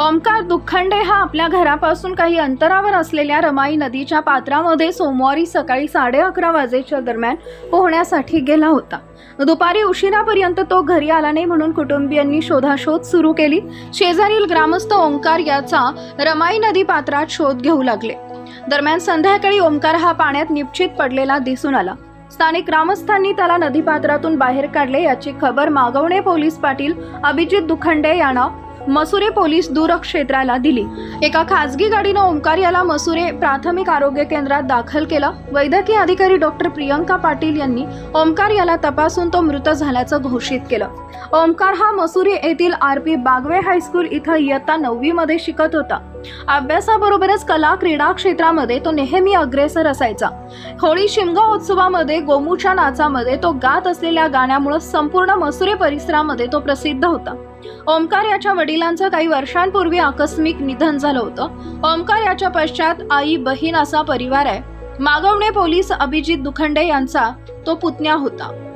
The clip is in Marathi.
ओमकार दुखंडे हा आपल्या घरापासून काही अंतरावर असलेल्या रमाई नदीच्या पात्रामध्ये सोमवारी सकाळी साडे अकरा वाजेच्या दरम्यान पोहण्यासाठी गेला होता. दुपारी उशिरापर्यंत तो घरी आला नाही म्हणून कुटुंबियांनी शोधाशोध सुरू केली. शेजारील ग्रामस्थ ओंकार याचा रमाई नदी पात्रात शोध घेऊ लागले. दरम्यान संध्याकाळी ओंकार हा पाण्यात निश्चित पडलेला दिसून आला. स्थानिक ग्रामस्थांनी त्याला नदीपात्रातून बाहेर काढले याची खबर मागवणे पोलीस पाटील अभिजित दुखंडे यांना मसुरे पोलीस दूरक्षेत्राला दिली. एका खासगी गाडीनं ओंकार याला मसुरे प्राथमिक आरोग्य केंद्रात दाखल केला. वैद्यकीय अधिकारी डॉक्टर प्रियंका पाटील यांनी ओंकार याला तपासून तो मृत झाल्याचं घोषित केलं. ओंकार हा मसुरी येथील आर पी बागवे हायस्कूल इथं इयत्ता नववीमध्ये शिकत होता. अभ्यासाबरोबरच कला क्रीडा क्षेत्रामध्ये तो नेहमी अग्रेसर असायचा. होळी शिमगा उत्सवामध्ये गोमूच्या नाचामध्ये तो गात असलेल्या गाण्यामुळे संपूर्ण मसुरे परिसरामध्ये तो प्रसिद्ध होता. ओमकार याच्या वडिलांचं काही वर्षांपूर्वी आकस्मिक निधन झालं होतं. ओमकार याच्या पश्चात आई बहीण असा परिवार आहे. मागवणे पोलीस अभिजित दुखंडे यांचा तो पुतण्या होता.